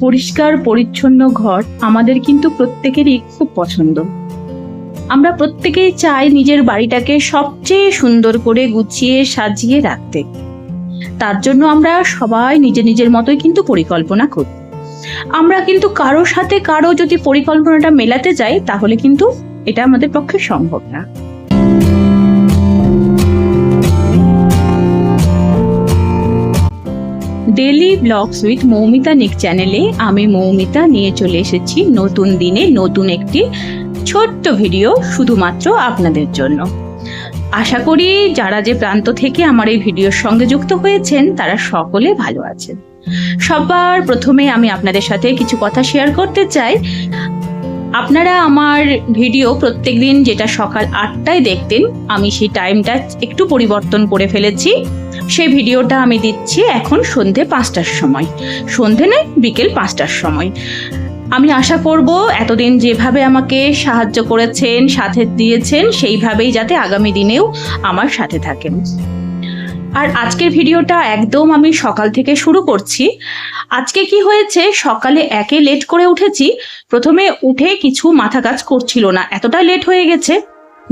পরিষ্কার, পরিচ্ছন্ন ঘর আমাদের কিন্তু প্রত্যেকেরই খুব পছন্দ। আমরা প্রত্যেকেই চাই নিজের বাড়িটাকে সবচেয়ে সুন্দর করে গুছিয়ে সাজিয়ে রাখতে। তার জন্য আমরা সবাই নিজের নিজের মতোই কিন্তু পরিকল্পনা করি। আমরা কিন্তু কারোর সাথে কারও যদি পরিকল্পনাটা মেলাতে যাই, তাহলে কিন্তু এটা আমাদের পক্ষে সম্ভব না। ডেলি ব্লগস উইথ মৌমিতা নিক চ্যানেলে আমি মৌমিতা নিয়ে চলে এসেছি নতুন দিনে নতুন একটি ছোট্ট ভিডিও শুধুমাত্র আপনাদের জন্য। আশা করি যারা যে প্রান্ত থেকে আমার এই ভিডিওর সঙ্গে যুক্ত হয়েছেন, তারা সকলে ভালো আছেন। সবার প্রথমে আমি আপনাদের সাথে কিছু কথা শেয়ার করতে চাই। আপনারা আমার ভিডিও প্রত্যেকদিন যেটা সকাল আটটায় দেখতেন, আমি সেই টাইমটা একটু পরিবর্তন করে ফেলেছি। সেই ভিডিওটা আমি দিচ্ছি এখন সন্ধে পাঁচটার সময়। সন্ধে নয়, বিকেল পাঁচটার সময়। আমি আশা করব এতদিন যেভাবে আমাকে সাহায্য করেছেন, সাথে দিয়েছেন, সেইভাবেই যাতে আগামী দিনেও আমার সাথে থাকেন। আর আজকের ভিডিওটা একদম আমি সকাল থেকে শুরু করছি। আজকে কি হয়েছে? সকালে একে লেট করে উঠেছি। প্রথমে উঠে কিছু মাথা কাজ করছিল না। এতটা লেট হয়ে গেছে।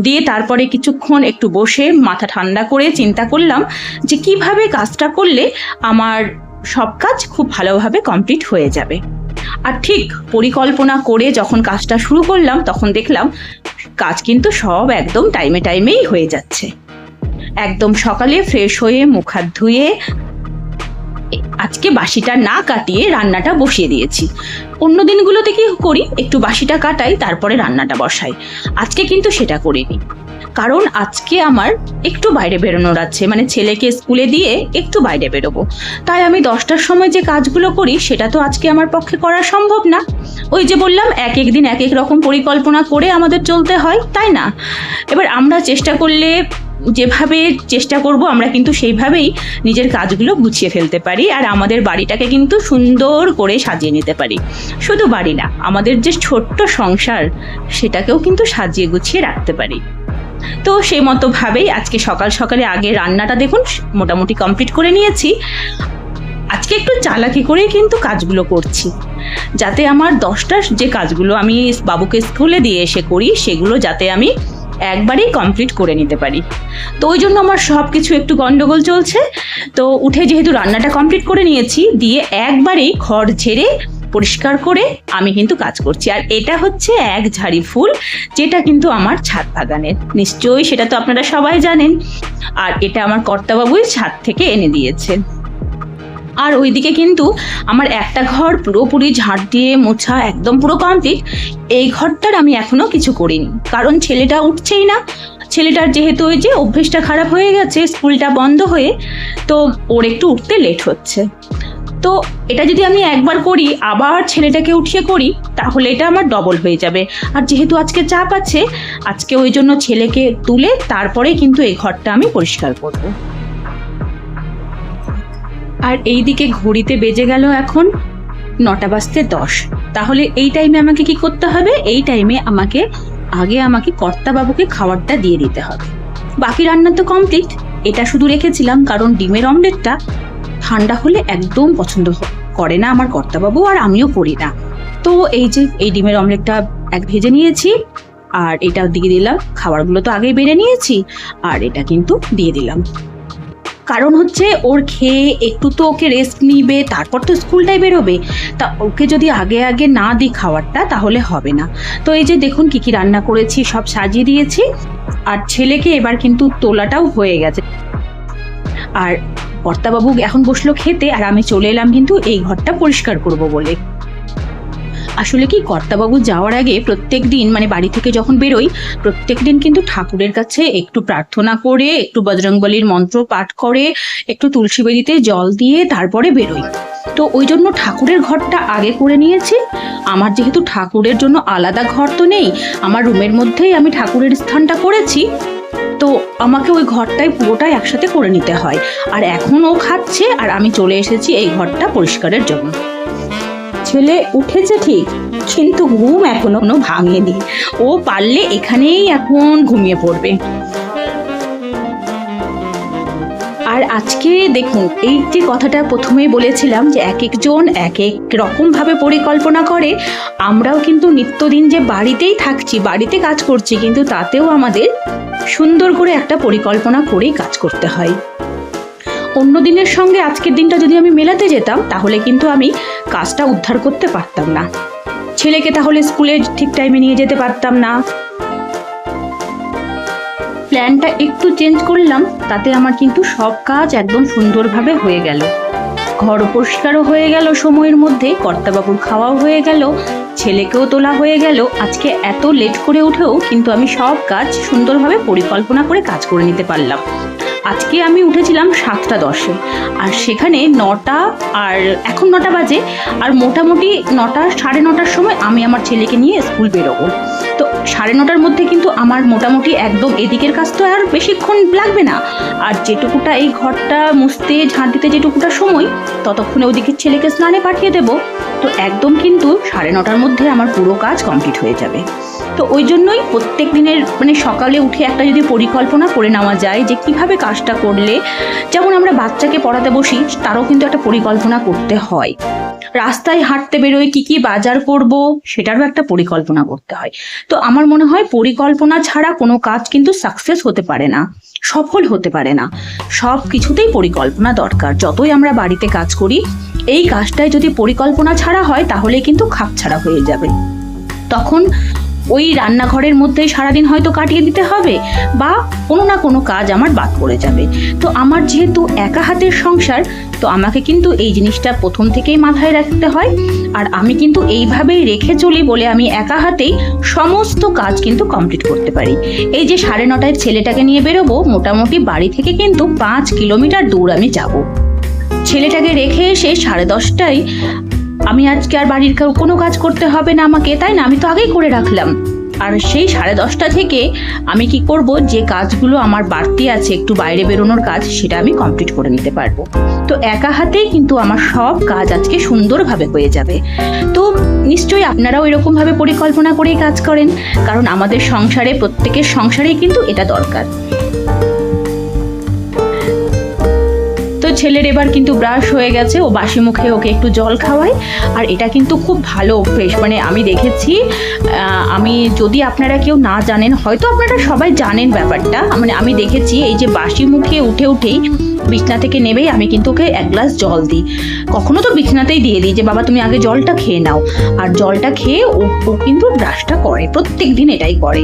দিয়ে তারপরে কিছুক্ষণ একটু বসে মাথা ঠান্ডা করে চিন্তা করলাম যে কীভাবে কাজটা করলে আমার সব কাজ খুব ভালোভাবে কমপ্লিট হয়ে যাবে। আর ঠিক পরিকল্পনা করে যখন কাজটা শুরু করলাম, তখন দেখলাম কাজ কিন্তু সব একদম টাইমে টাইমেই হয়ে যাচ্ছে। একদম সকালে ফ্রেশ হয়ে মুখ হাত ধুয়ে আজকে বাসিটা না কাটিয়ে রান্নাটা বসিয়ে দিয়েছি। অন্য দিনগুলোতে কি করি? একটু বাসিটা কাটাই, তারপরে রান্নাটা বসাই। আজকে কিন্তু সেটা করিনি। কারণ আজকে আমার একটু বাইরে বেরোনোর আছে। মানে ছেলেকে স্কুলে দিয়ে একটু বাইরে বেরোবো। তাই আমি দশটার সময় যে কাজগুলো করি, সেটা তো আজকে আমার পক্ষে করা সম্ভব না। ওই যে বললাম, এক এক দিন এক এক রকম পরিকল্পনা করে আমাদের চলতে হয়, তাই না? এবার আমরা চেষ্টা করলে যেভাবে চেষ্টা করব, আমরা কিন্তু সেইভাবেই নিজের কাজগুলো গুছিয়ে ফেলতে পারি আর আমাদের বাড়িটাকে কিন্তু সুন্দর করে সাজিয়ে নিতে পারি। শুধু বাড়ি না, আমাদের যে ছোট্ট সংসার, সেটাকেও কিন্তু সাজিয়ে গুছিয়ে রাখতে পারি। তো সেই মতো ভাবেই আজকে সকাল সকালে আগে রান্নাটা দেখুন, মোটামুটি কমপ্লিট করে নিয়েছি। আজকে একটু চালাকি করেই কিন্তু কাজগুলো করছি। যাতে আমার দশটার যে কাজগুলো আমি বাবুকে স্কুলে দিয়ে এসে করি, সেগুলো যাতে আমি একবারেই কমপ্লিট করে নিতে পারি। তো ওই জন্য আমার সব কিছু একটু গন্ডগোল চলছে। তো উঠে যেহেতু রান্নাটা কমপ্লিট করে নিয়েছি, দিয়ে একবারেই ঘর ঝেড়ে পরিষ্কার করে আমি কিন্তু কাজ করছি। আর এটা হচ্ছে এক ঝাড়ি ফুল, যেটা কিন্তু আমার ছাদ বাগানের। নিশ্চয়ই সেটা তো আপনারা সবাই জানেন। আর এটা আমার কর্তাবাবুই ছাদ থেকে এনে দিয়েছেন। আর ওইদিকে কিন্তু আমার একটা ঘর পুরোপুরি ঝাড় দিয়ে মোছা একদম পুরো কমপ্লিট এই ঘরটার আমি এখনও কিছু করিনি। কারণ ছেলেটা উঠছেই না। ছেলেটার যেহেতু ওই যে অভ্যেসটা খারাপ হয়ে গেছে, স্কুলটা বন্ধ হয়ে, তো ওর একটু উঠতে লেট হচ্ছে। তো এটা যদি আমি একবার করি, আবার ছেলেটাকে উঠিয়ে করি, তাহলে এটা আমার ডবল হয়ে যাবে। আর যেহেতু আজকে চাপ আছে, আজকে ওই জন্য ছেলেকে তুলে তারপরে কিন্তু এই ঘরটা আমি পরিষ্কার করব। আর এই দিকে ঘড়িতে বেজে গেল এখন নটা বাজতে দশ। তাহলে এই টাইমে আমাকে কি করতে হবে? এই টাইমে আমাকে, আগে আমাকে কর্তাবাবুকে খাবারটা দিয়ে দিতে হবে। বাকি রান্না তো কমপ্লিট এটা শুধু রেখেছিলাম কারণ ডিমের অমলেটটা ঠান্ডা হলে একদম পছন্দ করে না আমার কর্তাবাবু আর আমিও করি না। তো এই যে, এই ডিমের অমলেটটা এক ভেজে নিয়েছি আর এটা দিয়ে দিলাম। খাবারগুলো তো আগেই বেড়ে নিয়েছি। আর এটা কিন্তু দিয়ে দিলাম। কারণ হচ্ছে ওর খেয়ে একটু তো ওকে রেস্ট নিবে, তারপর তো স্কুলটাই বেরোবে। তা ওকে যদি আগে আগে না দিই খাবারটা তাহলে হবে না। তো এই যে দেখুন কি কি রান্না করেছি, সব সাজিয়ে দিয়েছি। আর ছেলেকে এবার কিন্তু তোলাটাও হয়ে গেছে। আর কর্তাবাবু এখন বসল খেতে, আর আমি চলে এলাম কিন্তু এই ঘরটা পরিষ্কার করব বলে। আসলে কি কর্তাবাবু যাওয়ার আগে প্রত্যেক দিন মানে বাড়ি থেকে যখন বেরোই, প্রত্যেক দিন কিন্তু ঠাকুরের কাছে একটু প্রার্থনা করে, একটু বজরংবলীর মন্ত্র পাঠ করে, একটু তুলসী বেদিতে জল দিয়ে তারপরে বেরোই। তো ওই জন্য ঠাকুরের ঘরটা আগে করে নিয়েছি। আমার যেহেতু ঠাকুরের জন্য আলাদা ঘর তো নেই, আমার রুমের মধ্যেই আমি ঠাকুরের স্থানটা করেছি। তো আমাকে ওই ঘরটাই পুরোটাই একসাথে করে নিতে হয়। আর এখন ও খাচ্ছে, আর আমি চলে এসেছি এই ঘরটা পরিষ্কারের জন্য। ছেলে উঠেছে ঠিক, কিন্তু ঘুম এখনও কোনো ভাঙেনি। ও পারলে এখানেই এখন ঘুমিয়ে পড়বে। আর আজকে দেখুন, এই যে কথাটা প্রথমেই বলেছিলাম যে এক একজন এক এক রকমভাবে পরিকল্পনা করে, আমরাও কিন্তু নিত্যদিন যে বাড়িতেই থাকছি, বাড়িতে কাজ করছি, কিন্তু তাতেও আমাদের সুন্দর করে একটা পরিকল্পনা করেই কাজ করতে হয়। অন্য দিনের সঙ্গে আজকের দিনটা যদি আমি মেলাতে যেতাম, তাহলে কিন্তু আমি কাজটা উদ্ধার করতে পারতাম না। ছেলেকে তাহলে স্কুলে ঠিক টাইমে নিয়ে যেতে পারতাম না। প্ল্যানটা একটু চেঞ্জ করলাম, তাতে আমার কিন্তু সব কাজ একদম সুন্দরভাবে হয়ে গেল। ঘর পরিষ্কারও হয়ে গেল সময়ের মধ্যে, কর্তাবাবুর খাওয়াও হয়ে গেল, ছেলেকেও তোলা হয়ে গেল। আজকে এত লেট করে উঠেও কিন্তু আমি সব কাজ সুন্দরভাবে পরিকল্পনা করে কাজ করে নিতে পারলাম। আজকে আমি উঠেছিলাম সাতটা দশে। আর সেখানে নটা আর এখন নটা বাজে, আর মোটামুটি নটা, সাড়ে নটার সময় আমি আমার ছেলেকে নিয়ে স্কুল বেরোবো। তো সাড়ে নটার মধ্যে কিন্তু আমার মোটামুটি একদম এদিকের কাজ তো আর বেশিক্ষণ লাগবে না। আর যেটুকুটা এই ঘরটা মুছতে ঝাঁট দিতে যেটুকুটা সময়, ততক্ষণে ওদিকে ছেলেকে স্নানে পাঠিয়ে দেবো। তো একদম কিন্তু সাড়ে নটার মধ্যে আমার পুরো কাজ কমপ্লিট হয়ে যাবে। তো ওই জন্যই প্রত্যেক দিনের মানে সকালে উঠে একটা যদি পরিকল্পনা করে নেওয়া যায় যে কীভাবে কাজটা করলে, যেমন আমরা বাচ্চাকে পড়াতে বসি, তারও কিন্তু একটা পরিকল্পনা করতে হয়। রাস্তায় হাঁটতে বেরোয় কি কি বাজার করব, সেটারও একটা পরিকল্পনা করতে হয়। তো আমার মনে হয় পরিকল্পনা ছাড়া কোনো কাজ কিন্তু সাকসেস হতে পারে না, সফল হতে পারে না। সব কিছুতেই পরিকল্পনা দরকার। যতই আমরা বাড়িতে কাজ করি, এই কাজটায় যদি পরিকল্পনা ছাড়া হয়, তাহলে কিন্তু খাপ ছাড়া হয়ে যাবে। তখন ওই রান্নাঘরের মধ্যেই সারাদিন হয়তো কাটিয়ে দিতে হবে বা কোনো না কোনো কাজ আমার বাদ পড়ে যাবে। তো আমার যেহেতু একা হাতের সংসার, তো আমাকে কিন্তু এই জিনিসটা প্রথম থেকেই মাথায় রাখতে হয়। আর আমি কিন্তু এইভাবেই রেখে চলি বলে আমি একা হাতেই সমস্ত কাজ কিন্তু কমপ্লিট করতে পারি। এই যে সাড়ে নটায় ছেলেটাকে নিয়ে বেরোবো, মোটামুটি বাড়ি থেকে কিন্তু পাঁচ কিলোমিটার দূর আমি যাব। ছেলেটাকে রেখে এসে সাড়ে দশটায় আমি আজকে আর বাড়ির কোনো কাজ করতে হবে না আমাকে, তাই না? আমি তো আগেই করে রাখলাম। আর সেই সাড়ে দশটা থেকে আমি কি করব? যে কাজগুলো আমার বাড়তি আছে, একটু বাইরে বেরোনোর কাজ, সেটা আমি কমপ্লিট করে নিতে পারব। তো একা হাতেই কিন্তু আমার সব কাজ আজকে সুন্দরভাবে হয়ে যাবে। তো নিশ্চয়ই আপনারাও এরকমভাবে পরিকল্পনা করেই কাজ করেন, কারণ আমাদের সংসারে, প্রত্যেকের সংসারেই কিন্তু এটা দরকার। ছেলের এবার কিন্তু ব্রাশ হয়ে গেছে। ও বাসি মুখে ওকে একটু জল খাওয়াই আর এটা কিন্তু খুব ভালো অভ্যেস। মানে আমি দেখেছি আমি যদি আপনারা কেউ না জানেন, হয়তো আপনারা সবাই জানেন ব্যাপারটা। মানে আমি দেখেছি, এই যে বাসি মুখে উঠে উঠেই বিছনা থেকে নেবেই আমি কিন্তু ওকে এক গ্লাস জল দিই। কখনো তো বিছনাতেই দিয়ে দিই যে, বাবা, তুমি আগে জলটা খেয়ে নাও। আর জলটা খেয়ে ও কিন্তু ব্রাশটা করে প্রত্যেক দিন এটাই করে।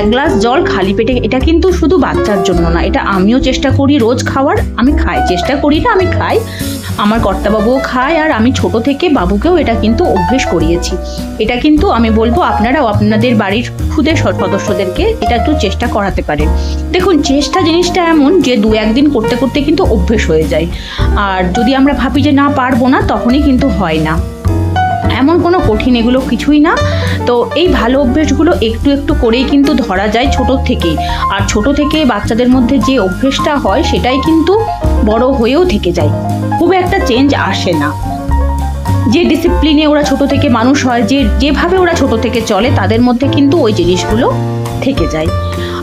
এক গ্লাস জল খালি পেটে, এটা কিন্তু শুধু বাচ্চার জন্য না, এটা আমিও চেষ্টা করি রোজ খাওয়ার, আমি খাই, চেষ্টা করি না আমি খাই। আমার কর্তাবাবুও খায় আর আমি ছোট থেকে বাবুকেও এটা কিন্তু অভ্যেস করিয়েছি। এটা কিন্তু আমি বলব আপনারাও আপনাদের বাড়ির খুদে সদস্যদেরকে এটা একটু চেষ্টা করাতে পারেন। দেখুন, চেষ্টা জিনিসটা এমন যে দু একদিন করতে করতে কিন্তু অভ্যেস হয়ে যায়। আর যদি আমরা ভাবি যে না পারব না, তখনই কিন্তু হয় না। এমন কোনো কঠিন এগুলো কিছুই না। তো এই ভালো অভ্যেসগুলো একটু একটু করেই কিন্তু ধরা যায় ছোট থেকেই। আর ছোট থেকে বাচ্চাদের মধ্যে যে অভ্যেসটা হয়, সেটাই কিন্তু বড় হয়েও থেকে যায়। খুব একটা চেঞ্জ আসে না। যে ডিসিপ্লিনে ওরা ছোট থেকে মানুষ হয়, যে যেভাবে ওরা ছোট থেকে চলে, তাদের মধ্যে কিন্তু ওই জিনিসগুলো থেকে যায়।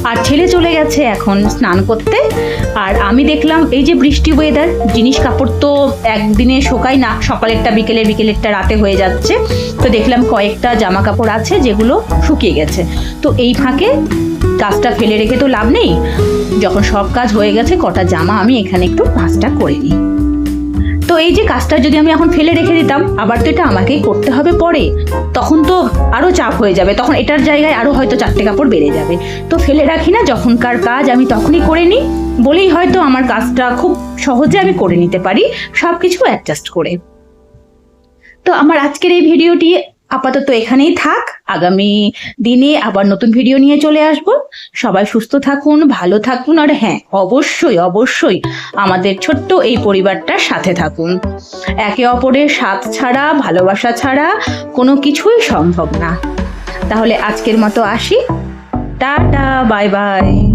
আর ছেলে চলে গেছে এখন স্নান করতে। আর আমি দেখলাম এই যে বৃষ্টি ওয়েদার জিনিস কাপড় তো একদিনে শোকায় না, সকালেরটা, বিকেলের, বিকেলেরটা, রাতে হয়ে যাচ্ছে। তো দেখলাম কয়েকটা জামা কাপড় আছে যেগুলো শুকিয়ে গেছে। তো এই ফাঁকে কাজটা ফেলে রেখে তো লাভ নেই। যখন সব কাজ হয়ে গেছে, কটা জামা আমি এখানে একটু কাজটা করে নিই। তো এই যে কাজটা যদি আমি এখন ফেলে রেখে দিতাম, আবার তো এটা আমাকেই করতে হবে পরে, তখন তো আরও চাপ হয়ে যাবে। তখন এটার জায়গায় আরও হয়তো চারটে কাপড় বেড়ে যাবে। তো ফেলে রাখি না, যখনকার কাজ আমি তখনই করে নিই। বলেই হয়তো আমার কাজটা খুব সহজে আমি করে নিতে পারি সব কিছু অ্যাডজাস্ট করে। তো আমার আজকের এই ভিডিওটি আপাতত এখানেই থাক। আগামী দিনে আবার নতুন ভিডিও নিয়ে চলে আসব। সবাই সুস্থ থাকুন, ভালো থাকুন, আর হ্যাঁ অবশ্যই অবশ্যই আমাদের ছোট্ট এই পরিবারটার সাথে থাকুন। একে অপরের সাথ ছাড়া, ভালোবাসা ছাড়া কোনো কিছুই সম্ভব না। তাহলে আজকের মতো আসি। Tata, bye bye.